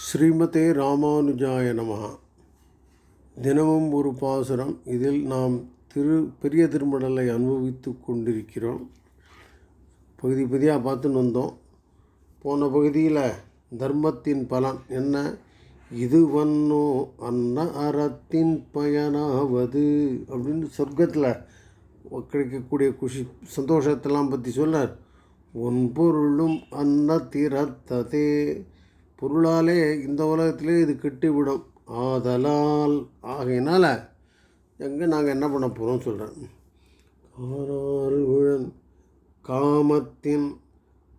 ஸ்ரீமதே ராமானுஜாய நமஹ தினமும் ஒரு பாசுரம். இதில் நாம் திரு பெரிய திருமடலை அனுபவித்து கொண்டிருக்கிறோம். பகுதி பகுதியாக பார்த்துன்னு வந்தோம். போன பகுதியில் தர்மத்தின் பலன் என்ன? இது வன்னோ அன்ன அறத்தின் பயனாவது அப்படின்னு சொர்க்கத்தில் கிடைக்கக்கூடிய குஷி சந்தோஷத்தெல்லாம் பற்றி சொன்னார். ஒன்பொருளும் அன்ன திறத்ததே பொருளாலே இந்த உலகத்திலே இது கெட்டுவிடும். ஆதலால் ஆகையினால் எங்கே நாங்கள் என்ன பண்ண போகிறோம் சொல்கிறேன் காராறு காமத்தின்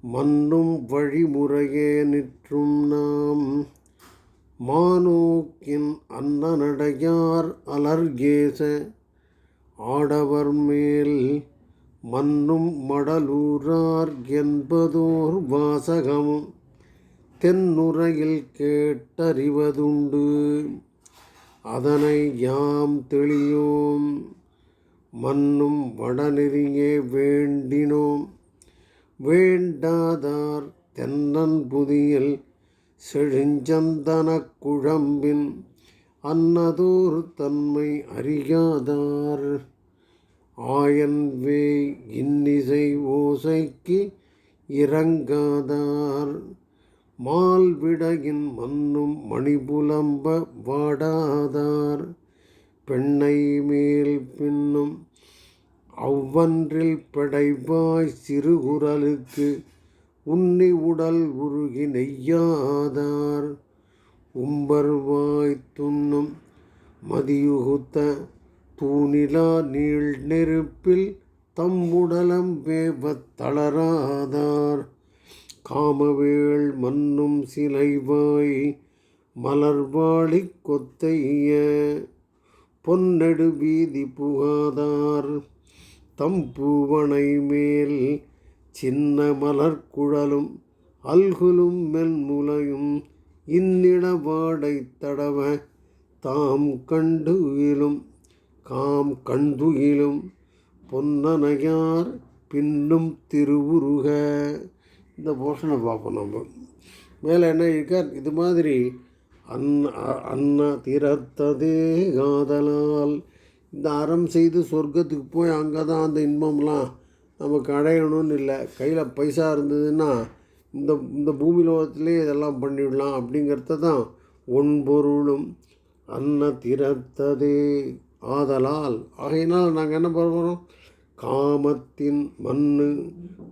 மண்ணும் வழிமுறையே நிற்றும் நாம். மானோக்கின் அன்னநடையார் அலர்கேச ஆடவர் மேல் மன்னும் மடலூரார் என்பதோர் வாசகமும் தென்னுரையில் கேட்டறிவதுண்டு. அதனை யாம் தெளியோம். மண்ணும் வடநெறியே வேண்டினோம். வேண்டாதார் தென்னன் புதியில் செழுஞ்சந்தனக் குழம்பின் அன்னதோர் தன்மை அறியாதார். ஆயன்வே இன்னிசை ஓசைக்கு இறங்காதார். மால்விடையின் மன்னும் மணிபுலம்ப வாடாதார். பெண்ணை மேல் பின்னும் அவ்வன்றில் படைவாய் சிறுகுரலுக்கு உன்னி உடல் உருகி நெய்யாதார். உம்பர்வாய் துண்ணும் மதியுகுத்த தூணிலா நீள் நெருப்பில் தம்முடலம் வேவத் தளராதார். காமவேள் மன்னும் சிலைவாய் மலர்வாழி கொத்தைய. பொன்னெடு வீதி புகாதார் தம்பூவனை மேல் சின்ன மலர்குழலும் அல்குலும் மென்முலையும் இன்னிட வாடை தடவ தாம் கண்டுயிலும் காம் கண்டுயிலும் பொன்னனையார் பின்னும் திருவுருக. இந்த போர்ஷனை பார்ப்போம் நம்ம. மேலே என்ன இருக்கார் இது மாதிரி அன்ன அன்ன திறத்ததே காதலால் இந்த அறம் செய்து சொர்க்கத்துக்கு போய் அங்கே தான் அந்த இன்பம்லாம் நமக்கு அடையணும்னு இல்லை. கையில் பைசா இருந்ததுன்னா இந்த இந்த பூமி லோகத்திலே இதெல்லாம் பண்ணிவிடலாம் அப்படிங்கிறத தான் ஒன்பொருளும் அன்ன திறத்ததே ஆதலால் ஆகையினால் நாங்கள் என்ன பண்ணுறோம் காமத்தின் மண்ணு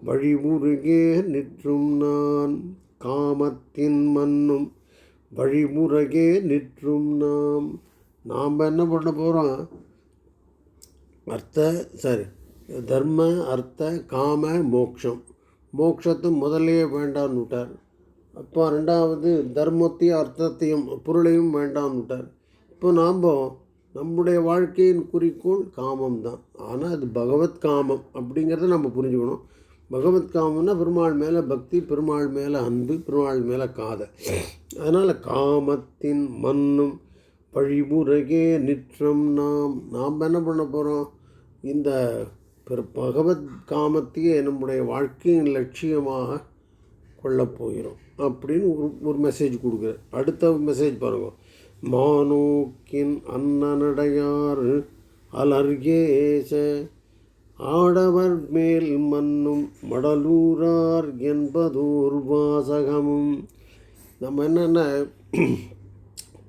வழிமுருகே நிற்றும் நான். காமத்தின் மண்ணும் வழிமுறையே நிற்றும் நாம். நாம் என்ன பண்ண போகிறோம் அர்த்த சரி. தர்ம அர்த்த காம மோக்ஷம். மோக்ஷத்தை முதல்லையே வேண்டான்னு விட்டார். அப்போ ரெண்டாவது தர்மத்தையும் அர்த்தத்தையும் பொருளையும் வேண்டான்னு விட்டார். இப்போ நாம் நம்முடைய வாழ்க்கையின் குறிக்கோள் காமம் தான் ஆனால் அது பகவத் காமம் அப்படிங்கிறத நம்ம புரிஞ்சுக்கணும். பகவத் காமம்னா பெருமாள் மேலே பக்தி பெருமாள் மேலே அன்பு பெருமாள் மேலே காதல் அதனால் காமத்தின் மண்ணும் வழிமுறையே நிற்றம் நாம். நாம் என்ன பண்ண போகிறோம் இந்த பெரு பகவத் காமத்தையே நம்முடைய வாழ்க்கையின் லட்சியமாக கொள்ளப் போகிறோம் அப்படின்னு ஒரு ஒரு மெசேஜ் கொடுக்குறார். அடுத்த மெசேஜ் பாருங்கள் மானோக்கின் அன்னநடையார் அலர்கேச. ஆடவர் மேல் மன்னும் மடலூரார் என்பதோர் வாசகமும். நம்ம என்னென்ன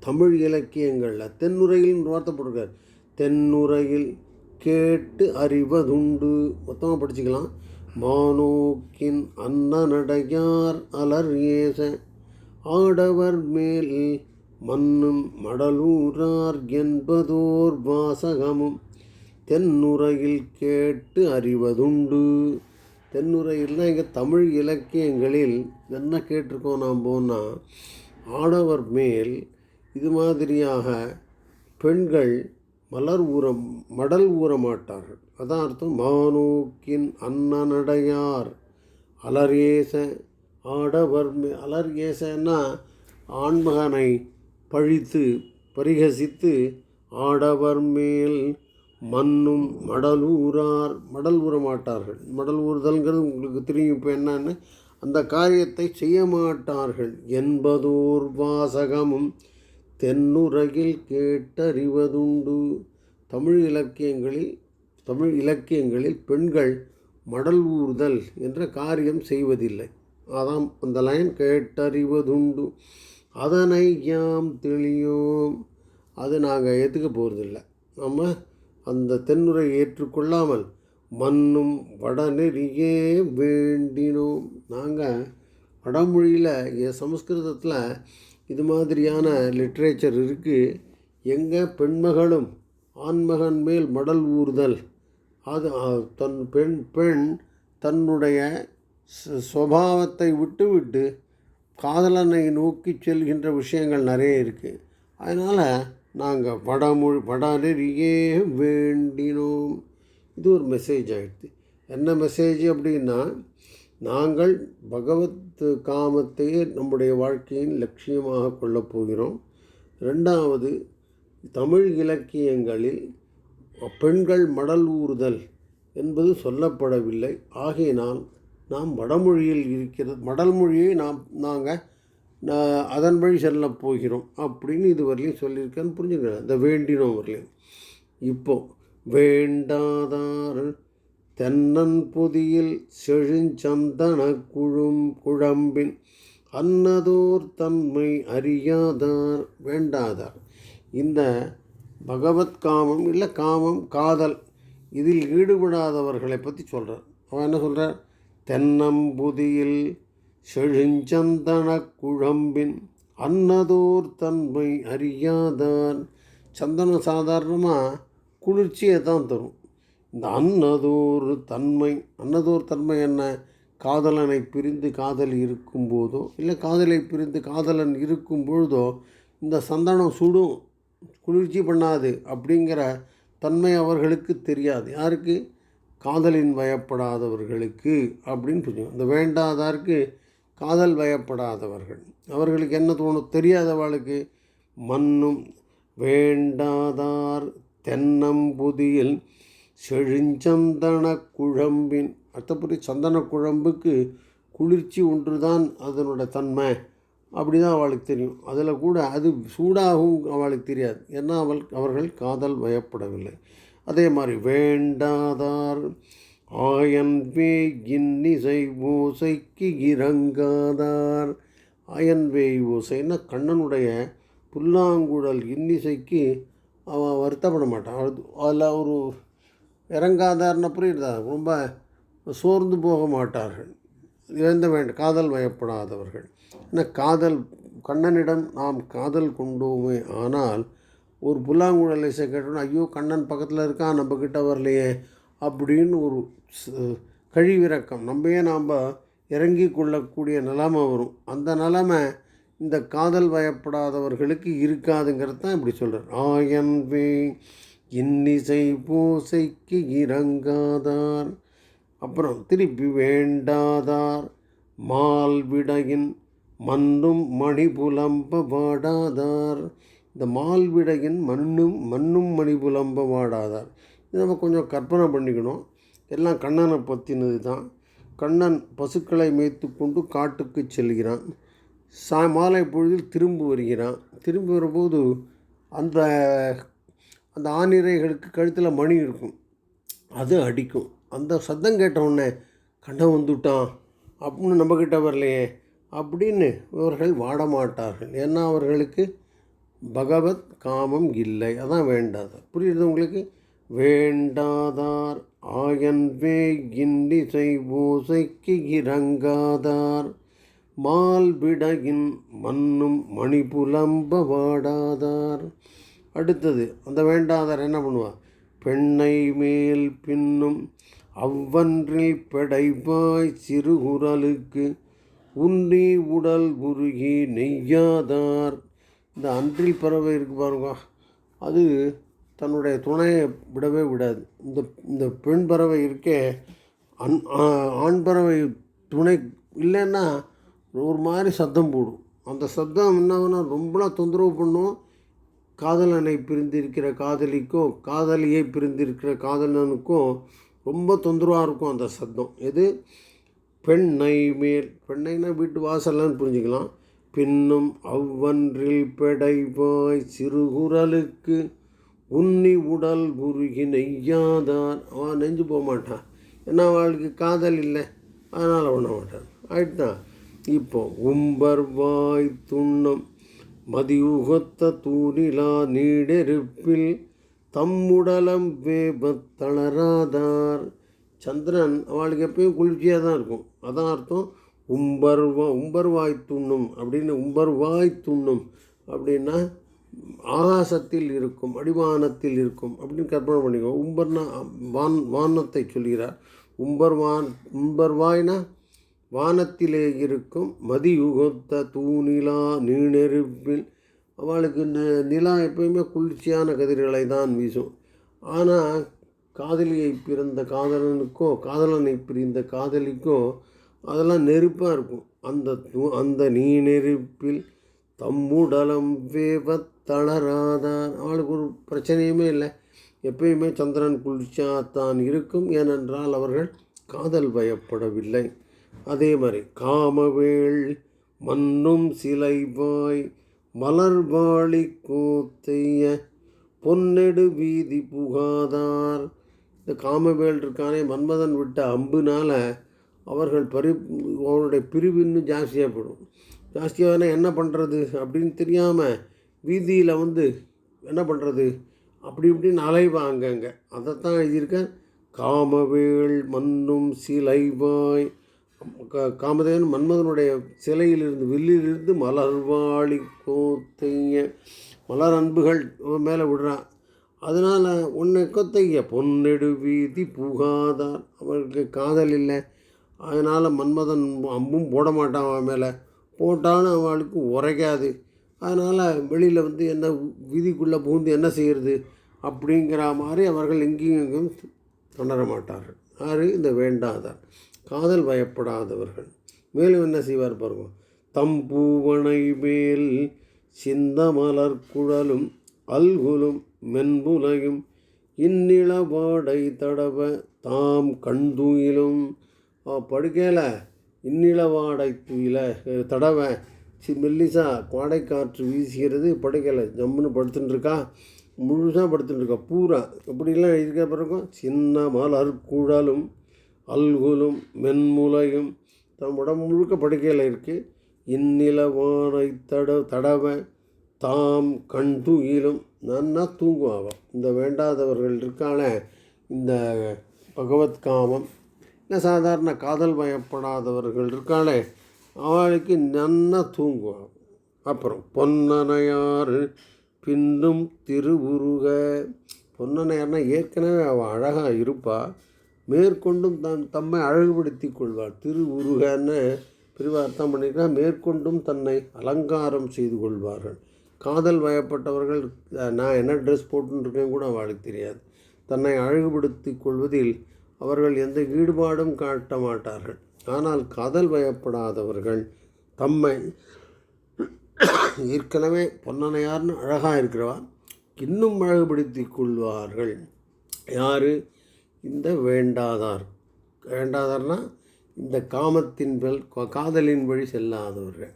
தமிழ் இலக்கியங்களில் தென்னுரையில் வார்த்தை போட்டிருக்கார். தென்னுரையில் கேட்டு அறிவதுண்டு. மொத்தமாக படிச்சுக்கலாம். மானோக்கின் அன்னநடையார் அலர் ஏச ஆடவர் மேல் மன்னும் மடலூரார் என்பதோர் வாசகமும் தென்னுரையில் கேட்டு அறிவதுண்டு. தென்னுரையில்னா இங்கே தமிழ் இலக்கியங்களில் என்ன கேட்டிருக்கோம் நாம் போனால் ஆடவர் மேல் இது மாதிரியாக பெண்கள் மலர் ஊற மடல் ஊற மாட்டார்கள். அதான் அர்த்தம். மானோக்கின் அன்னநடையார் ஏச ஆடவர் மே அலர் ஏசன்னா ஆண்மகனை பழித்து பரிகசித்து ஆடவர் மேல் மண்ணும் மடலூரார் மடல் ஊற மாட்டார்கள் மடல் ஊறுதல்ங்கிறது உங்களுக்கு தெரியும் இப்போ என்னன்னு அந்த காரியத்தை செய்ய மாட்டார்கள் என்பதோர் வாசகமும் தென்னுரையில் கேட்டறிவதுண்டு. தமிழ் இலக்கியங்களில் தமிழ் இலக்கியங்களில் பெண்கள் மடல் ஊறுதல் என்ற காரியம் செய்வதில்லை. அதாம் அந்த லைன் கேட்டறிவதுண்டு. அதனை யாம் தெளியோம். அது நாங்கள் ஏற்றுக்க போகிறதில்ல நம்ம அந்த தென்னுரை ஏற்றுக்கொள்ளாமல் மண்ணும் வடநெறியே வேண்டினோம். நாங்கள் வடமொழியில் சமஸ்கிருதத்தில் இது மாதிரியான லிட்ரேச்சர் இருக்குது எங்கள் பெண்மகளும் ஆண்மகன் மேல் மடல் ஊறுதல். அது தன் பெண் பெண் தன்னுடைய சுவாவத்தை விட்டு விட்டுவிட்டு காதலனை நோக்கி செல்கின்ற விஷயங்கள் நிறைய இருக்குது அதனால் நாங்கள் வடமொழி வடநெறியே வேண்டினோம். இது ஒரு மெசேஜ் ஆகிடுது என்ன மெசேஜ் அப்படின்னா நாங்கள் பகவத் காமத்தையே நம்முடைய வாழ்க்கையின் லட்சியமாக கொள்ளப் போகிறோம். ரெண்டாவது தமிழ் இலக்கியங்களில் பெண்கள் மடல் ஊறுதல் என்பது சொல்லப்படவில்லை. ஆகையினால் நாம் வடமொழியில் இருக்கிறது மடல் மொழியை நாம் நாங்கள் அதன் வழி செல்ல போகிறோம் அப்படின்னு இதுவரையிலும் சொல்லியிருக்கேன்னு புரிஞ்சுக்கிறேன் இந்த வேண்டினோம் வரலையும் இப்போ வேண்டாதார் தென்னன் பொதியில் செழுஞ்சந்தன குழும் குழம்பின் அன்னதோர் தன்மை அறியாதார் வேண்டாதார். இந்த பகவத் காமம் இல்லை காமம் காதல் இதில் ஈடுபடாதவர்களை பற்றி சொல்கிறார் அவன் என்ன சொல்கிறார் தென்னம்புதியில் செழுஞ்சந்தன குழம்பின் அன்னதோர் தன்மை அறியாதான். சந்தனம் சாதாரணமாக குளிர்ச்சியை தான் தரும். இந்த அன்னதோர் தன்மை அன்னதோர் தன்மை என்ன? காதலனை பிரிந்து காதல் இருக்கும்போதோ இல்லை காதலை பிரிந்து காதலன் இருக்கும் பொழுதோ இந்த சந்தனம் சுடும் குளிர்ச்சி பண்ணாது அப்படிங்கிற தன்மை அவர்களுக்கு தெரியாது. யாருக்கு? காதலின் வயப்படாதவர்களுக்கு அப்படின்னு புரியும் இந்த வேண்டாதாருக்கு காதல் வயப்படாதவர்கள் அவர்களுக்கு என்ன தோணும்? தெரியாதவளுக்கு மண்ணும் வேண்டாதார் தென்னம்புதியில் செழுஞ்சந்தன குழம்பின். அர்த்தப்படி சந்தன குழம்புக்கு குளிர்ச்சி ஒன்றுதான் அதனோட தன்மை. அப்படி தான் அவளுக்கு தெரியும். அதில் கூட அது சூடாகவும் அவளுக்கு தெரியாது. ஏன்னா அவள் அவர்கள் காதல் வயப்படவில்லை அதே மாதிரி வேண்டாதார் ஆயன்வே இன்னிசை ஓசைக்கு இறங்காதார். ஆயன்வே ஓசைன்னா கண்ணனுடைய புல்லாங்குழல் இன்னிசைக்கு அவன் வருத்தப்பட மாட்டான் அதில் ஒரு இறங்காதார்னு புரியுதா? ரொம்ப சோர்ந்து போக மாட்டார்கள். இழந்த வேண்ட காதல் வயப்படாதவர்கள். ஏன்னா காதல் கண்ணனிடம் நாம் காதல் கொண்டோமே. ஆனால் ஒரு புல்லாங்குழல் இசை கேட்டோன்னா ஐயோ கண்ணன் பக்கத்தில் இருக்கான் நம்ம கிட்ட வரலையே அப்படின்னு ஒரு கழிவிறக்கம். நம்மையே நாம் இறங்கி கொள்ளக்கூடிய நிலைமை வரும்? அந்த நிலைமை இந்த காதல் வயப்படாதவர்களுக்கு இருக்காதுங்கிறது தான் இப்படி சொல்கிறார் ஆயன்வே இன்னிசை பூசைக்கு இறங்காதார் அப்புறம் திருப்பி வேண்டாதார் மால்விடையின் மன்னும் மணி புலம்ப பாடாதார் இந்த மால்விடையின் மண்ணும் மண்ணும் மணி புலம்ப வாடாதார். இது நம்ம கொஞ்சம் கற்பனை பண்ணிக்கணும். எல்லாம் கண்ணனை பற்றினது தான். கண்ணன் பசுக்களை மேய்த்து கொண்டு காட்டுக்கு செல்கிறான். சா மாலை பொழுதில் திரும்பி வருகிறான். திரும்பி வரும்போது அந்த அந்த ஆணிரைகளுக்கு கழுத்தில் மணி இருக்கும். அது அடிக்கும். அந்த சத்தம் கேட்டவுடனே கண்டம் கண்ணன் வந்துட்டான். அப்படின்னு நம்மக்கிட்ட வரலையே. அப்படின்னு இவர்கள் வாடமாட்டார்கள். ஏன்னா அவர்களுக்கு பகவத் காமம் இல்லை. அதான் வேண்டாத. புரியுது உங்களுக்கு? வேண்டாதார் ஆயன்வே இண்டிசை ஓசைக்கு இறங்காதார். மால்விடையின் மண்ணும் மணிபுலம்ப வாடாதார். அடுத்தது அந்த வேண்டாதார் என்ன பண்ணுவார்? பெண்ணை மேல் பின்னும் அவ்வன்றில் பெடைவாய் சிறுகுரலுக்கு உன்னி உடல் உருகி நெய்யாதார். இந்த அன்றில் பறவை இருக்கு பாருங்க. அது தன்னுடைய துணையை விடவே விடாது. இந்த இந்த பெண் பறவை இருக்கே அன் ஆண் பறவை துணை இல்லைன்னா ஒரு மாதிரி சத்தம் போடும். அந்த சத்தம் என்ன ஆகும்னா ரொம்ப தொந்தரவு பண்ணும். காதலனை பிரிந்திருக்கிற காதலிக்கும் காதலியை பிரிந்திருக்கிற காதலனுக்கும் ரொம்ப தொந்தரவாக இருக்கும் அந்த சத்தம். எது? பெண்ணை மேல். பெண்ணைனா வீட்டு வாசல்லன்னு புரிஞ்சுக்கலாம். பின்னும் அவ்வன்றில் பெடைவாய் சிறுகுரலுக்கு உன்னி உடல் உருகி நெய்யாதார். அவன் நெஞ்சு போக மாட்டான். ஏன்னா அவளுக்கு காதல் இல்லை. அதனால் பண்ண மாட்டான். ஆயிட்டுதான் இப்போ உம்பர் வாய் துண்ணம் மதியுகத்த தூணிலா நீடெருப்பில் தம்முடலம் வேபத் தளராதார். சந்திரன் அவளுக்கு எப்பயும் குளிர்ச்சியாக தான் இருக்கும். அதான் அர்த்தம். உம்பர்வா உம்பர்வாய் துண்ணும். அப்படின்னு உம்பர்வாய் துண்ணும். அப்படின்னா ஆகாசத்தில் இருக்கும் அடிவானத்தில் இருக்கும். அப்படின்னு கற்பனை பண்ணிக்கோ. உம்பர்னா வான் வானத்தை சொல்கிறார். உம்பர்வான் உம்பர்வாய்னா வானத்திலே இருக்கும் மதியுகத்த தூணிலா நீணெருப்பில் அவளுக்கு ந- நிலா எப்பயுமே குளிர்ச்சியான கதிர்களை தான் வீசும். ஆனால் காதலியை பிறந்த காதலனுக்கோ காதலனை பிரிந்த காதலிக்கோ அதெல்லாம் நெருப்பாக இருக்கும். அந்த தூ அந்த நீ நெருப்பில் தம்முடலம் வேவத்தளராதான் அவளுக்கு ஒரு பிரச்சனையுமே இல்லை. எப்பயுமே சந்திரன் குளிர்ச்சியாகத்தான் இருக்கும் ஏனென்றால் அவர்கள் காதல் பயப்படவில்லை. அதே மாதிரி காமவேள் மண்ணும் சிலைவாய் மலர்வாளி கூத்தைய பொன்னெடு வீதி புகாதார். இந்த காமவேல் இருக்கானே மன்மதன் விட்ட அம்புனால அவர்கள் பரி அவனுடைய பிரிவு இன்னும் ஜாஸ்தியாக போயிடும். ஜாஸ்தியாகனா என்ன பண்ணுறது அப்படின்னு தெரியாமல் வீதியில் வந்து என்ன பண்ணுறது அப்படி இப்படின்னு அலைவாங்க அங்கே. அதைத்தான் எழுதியிருக்கேன் காமவேள் மன்னும் சிலைவாய். காமதேவன் மன்மதனுடைய சிலையிலிருந்து வில்லிலிருந்து மலர்வாளி கோத்தைய மலர் அன்புகள் மேலே விடுறான் அதனால் உன்னை கொத்தைய பொன்னெடு வீதி புகாதார். அவருக்கு காதல் இல்லை. அதனால் மன்மதன் அம்பும் போட மாட்டான் அவன் மேலே. போட்டாலும் அவளுக்கு உரைக்காது. அதனால் வெளியில் வந்து என்ன வீதிக்குள்ளே பூந்து என்ன செய்கிறது அப்படிங்கிற மாதிரி அவர்கள் எங்கேயும் எங்கும் தொடர மாட்டார்கள். யாரு? இந்த வேண்டாதார். காதல் பயப்படாதவர்கள். மேலும் என்ன செய்வார் பாருங்க. தம்பூவனை மேல் சிந்தமலர் குழலும் அல்குலும் மென்புலையும் இந்நிலவாடை தடவ தாம் கண்துயிலும் படுக்கையில் இன்னிலவாடை துயில அஹ், தடவை சி மெல்லிசா கோடை காற்று வீசுகிறது படுக்கையில் ஜம்முன்னு படுத்துட்டுருக்கா முழுசாக படுத்துட்டுருக்கா பூரா. இப்படிலாம் இருக்க பிறகு சின்ன மலர் குழலும் அல்குலும் மென்முலையும். தம் உடம்பு முழுக்க படுக்கையில் இருக்குது இந்நிலவானை தட தடவை தாம் கண் தூயிலும் நன்னா தூங்குவா இந்த வேண்டாதவர்கள் இருக்கான இந்த பகவத்காமம் இந்த சாதாரண காதல் பயப்படாதவர்கள் இருக்காளே அவளுக்கு நன்னா தூங்குவாள். அப்புறம் பொன்னனையார் பின்னும் திருவுருக. பொன்னனையார்னா ஏற்கனவே அவள் அழகாக இருப்பாள் மேற்கொண்டும் தன் தம்மை அழகுபடுத்தி கொள்வாள். திருவுருகன்னு பிரிவார்த்தம் பண்ணிட்டா மேற்கொண்டும் தன்னை அலங்காரம் செய்து கொள்வார்கள். காதல் வயப்பட்டவர்கள் நான் என்ன ட்ரெஸ் போட்டுருக்கேன் கூட அவளுக்கு தெரியாது. தன்னை அழகுபடுத்தி கொள்வதில் அவர்கள் எந்த ஈடுபாடும் காட்ட மாட்டார்கள். ஆனால் காதல் வயப்படாதவர்கள் தம்மை ஏற்கனவே பொன்னனையார்னு அழகாக இருக்கிறவா இன்னும் அழகுபடுத்தி கொள்வார்கள். யார்? இந்த வேண்டாதார். வேண்டாதார்னா இந்த காமத்தின் மேல் காதலின் வழி செல்லாதவர்கள்.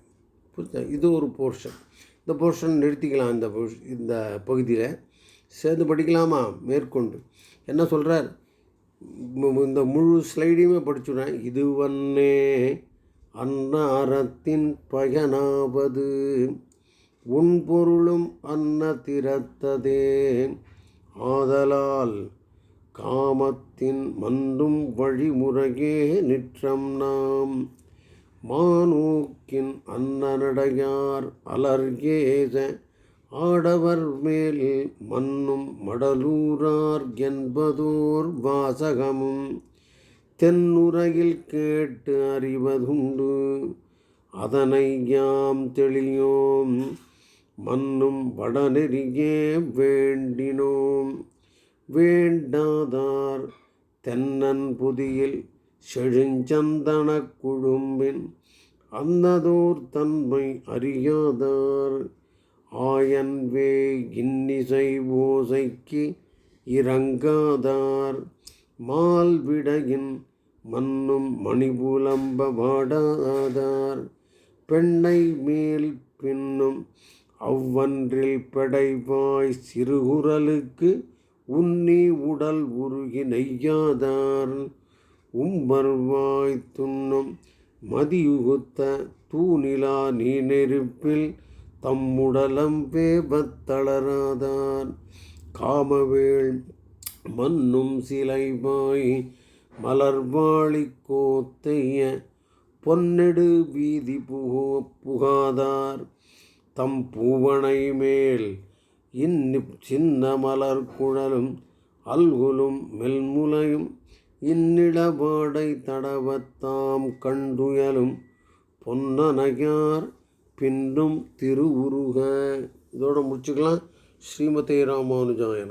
புரிஞ்சா இது ஒரு போர்ஷன் இந்த போர்ஷன் நிறுத்திக்கலாம் இந்த இந்த பகுதியில். சேர்ந்து படிக்கலாமா? மேற்கொண்டு. என்ன சொல்கிறார் இந்த முழு ஸ்லைடையுமே படிச்சுடுறேன். இதுவன்னே அன்னாரத்தின் பயனாவது உன் பொருளும் அன்ன திறத்ததே ஆதலால் காமத்தின் மன்றும் வழிமுறையே நிற்றம் நாம். மானூக்கின் அன்னநடையார் அலர்கேத ஆடவர் மேல் மன்னும் மடலூரார் என்பதோர் வாசகமும் தென்னுரையில் கேட்டு அறிவதுண்டு. அதனை யாம் தெளியோம் மன்னும் வடநெறியே வேண்டினோம். வேண்டாதார் தென்னன் புதியில் செழுஞ்சந்தன குழும்பின் அன்னதோர் தன்மை அறியாதார் ஆயன்வே இன்னிசை ஓசைக்கு இறங்காதார். மால்விடையின் மன்னும் மணிபுலம்ப வாடாதார். பெண்ணை மேல் பின்னும் அவ்வன்றில் பெடைவாய் சிறுகுரலுக்கு உன்னி உடல் உருகி நெய்யாதார். உம்பர்வாய் துண்ணும் மதியுகுத்த தூணிலா நீ நெருப்பில் தம்முடலம் வேபத்தளராதான் காமவேள் மன்னும் சிலைவாய் மலர்வாழி கோத்தைய பொன்னெடு வீதி புகோ புகாதார். தம் பூவனை மேல் இன்னிப் சின்ன மலர் குழலும் அல்குலும் மெல்முலையும் இன்னிடபாடை தடவத்தாம் கண்டுயலும் பொன்னனையார் பின்னும் திருவுருக. இதோட முடிச்சுக்கலாம். ஸ்ரீமதி ராமானுஜாய